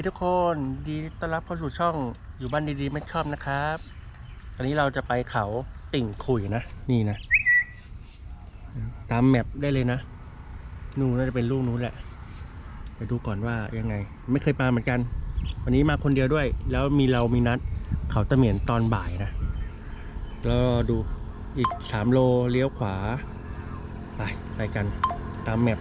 ดีทุกคนดีต้อนรับเข้าสู่ช่องอยู่บ้านดีๆไม่ชอบนะครับวันนี้เราจะไปเขาติ่งขุยนะนี่นะ ตามแมปได้เลยนะนู่นน่าจะเป็นลูกนู้นแหละไปดูก่อนว่ายังไง ไม่เคยมาเหมือนกัน วันนี้มาคนเดียวด้วย แล้วมีเรามีนัด เขาตะเหมียนตอนบ่ายนะแล้วรอดูอีกสามโลเลี้ยวขวา ไปไปกันตามแมป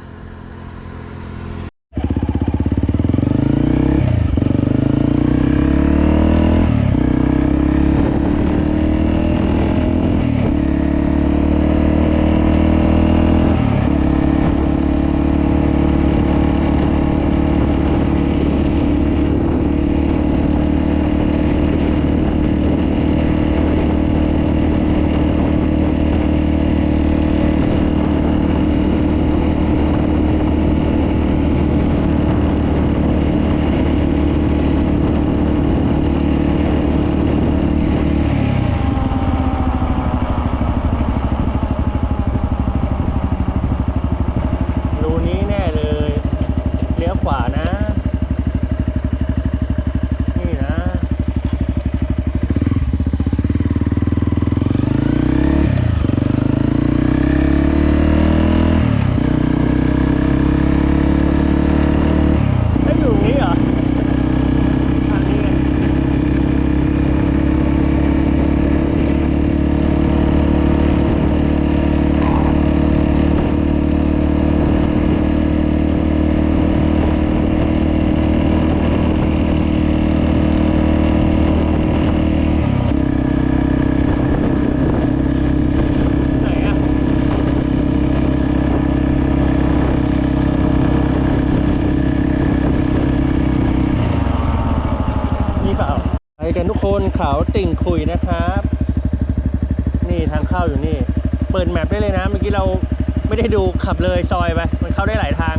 ติ่งคุยนะครับ นี่ทางเข้าอยู่นี่ เปิดแมปได้เลยนะ เมื่อกี้เราไม่ได้ดูขับเลยซอยไป มันเข้าได้หลายทาง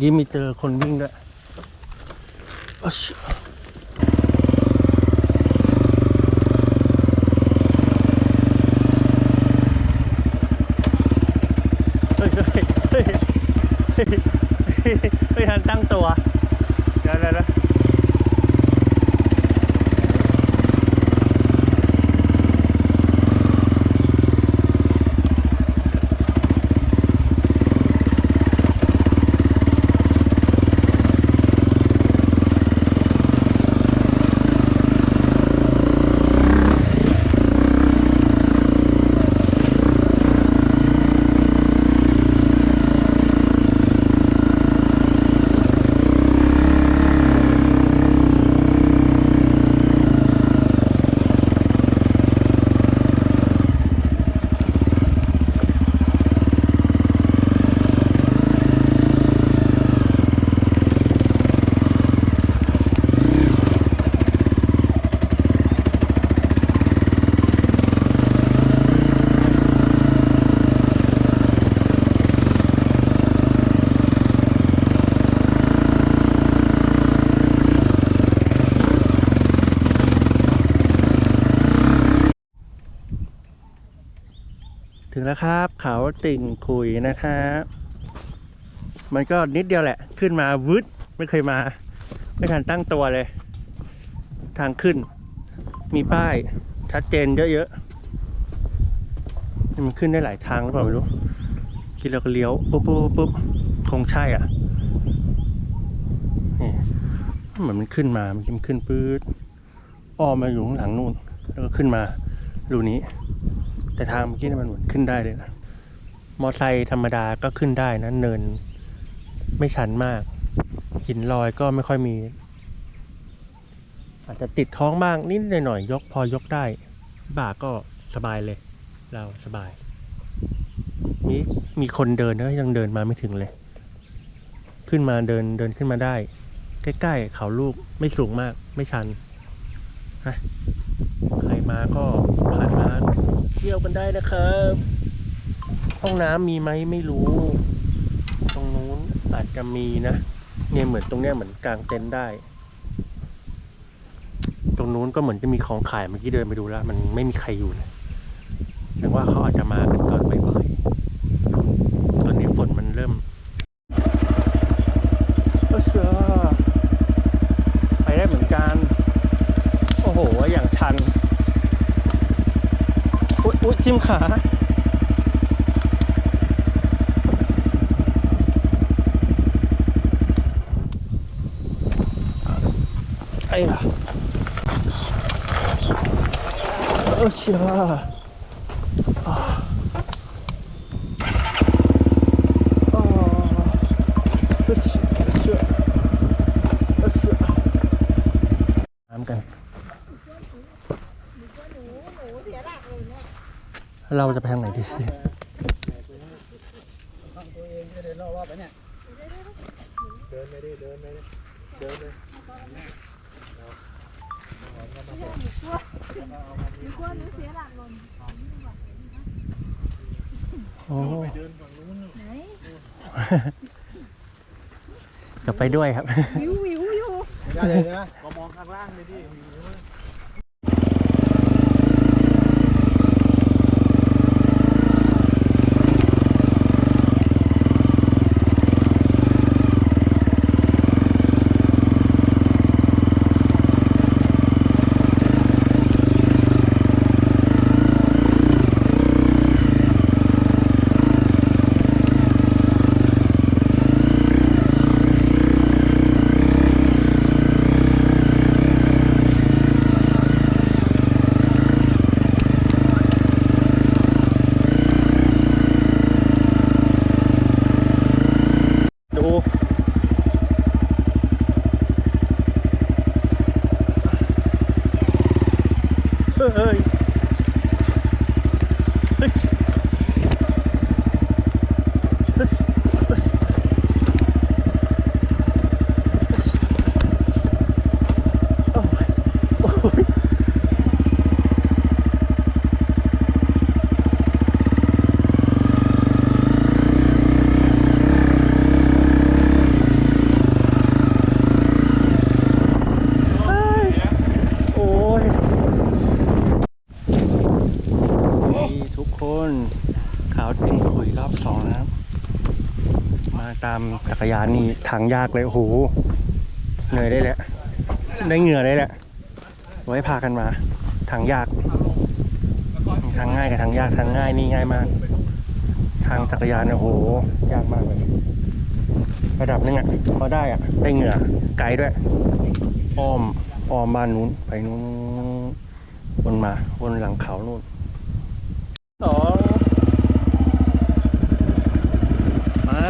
ดีมีเจอคนวิ่งด้วย แล้วครับ เขาติ่งขุยนะครับมันก็นิดเดียวแหละ ขึ้นมาวึดไม่เคยมา ไม่ทันตั้งตัวเลย ทางขึ้น มีป้ายชัดเจนเยอะๆมันขึ้นได้หลายทางหรือเปล่าไม่รู้คิดเราก็เลี้ยวปุ๊บปุ๊บปุ๊บคงใช่อะนี่เหมือนมันขึ้นมามันมันขึ้นปื๊ดอ้อมมาอยู่ข้างหลังนู่น แล้วก็ขึ้นมารูนี้ แต่ทางเมื่อกี้มันเหมือนขึ้นได้เลยนะ มอไซค์ธรรมดาก็ขึ้นได้นะเนินไม่ชันมาก หินลอยก็ไม่ค่อยมี อาจจะติดท้องบ้างนิดหน่อยยกพอยกได้บ่าก็สบายเลย เราสบายมีมีคนเดินนะยังเดินมาไม่ถึงเลย ขึ้นมาเดินเดินขึ้นมาได้ ใกล้ๆเขาลูกไม่สูงมากไม่ชันฮะใครมาก็ผ่านมา เที่ยวกันได้นะครับ ห้องน้ำมีไหมไม่รู้ ตรงนู้นอาจจะมีนะ เนี่ยเหมือนตรงเนี้ยเหมือนกลางเต็นท์ได้ ตรงนู้นก็เหมือนจะมีของขายเมื่อกี้เดินไปดูแล้ว มันไม่มีใครอยู่เลยแสดงว่าเขาอาจจะมากันตอนบ่ายๆตอนนี้ฝนมันเริ่มโอ้เสือไปได้เหมือนกัน โอ้โห อย่างชัน อุ๊ย อุ๊ยทิมขาไอ้ล่ะเออเชียอ่าอ่า เออเชียเออเชียเออเชียน้ำกันเราจะไปทางไหนดีตัวเองจะเดินรอบๆไปเนี่ย เดินไปดิเดินไปดิเดินเลยโอ้เดินฝั่งนู้นไหนจะไปด้วยครับ วิววิวอยู่ไม่ได้เลยนะก็มองข้างล่างเลยดิมีไหม ดูเฮ้ยเฮ้ยเฮ้ยเฮ้ยโอ้ยโอ้ยเฮ้ยโอ้ยนี่ทุกคนขาวติ่งขุยรอบสองนะครับ มา ตามจักรยานนี่ทางยากเลยโอ้โหเหนื่อยได้แหล้วได้เหงื่อได้แหล้วไว้พากันมา ทางยาก ทางง่ายกับทางยากทางง่ายนี่ง่ายมาก ทางจักรยานโอ้โห ยากมากเลยระดับนึงอะพอได้อะ ได้เหงื่อไกลด้วยอ้อมอ้อมบ้านนู้นไปนู้นวนมาวนหลังเขานู่นสองมา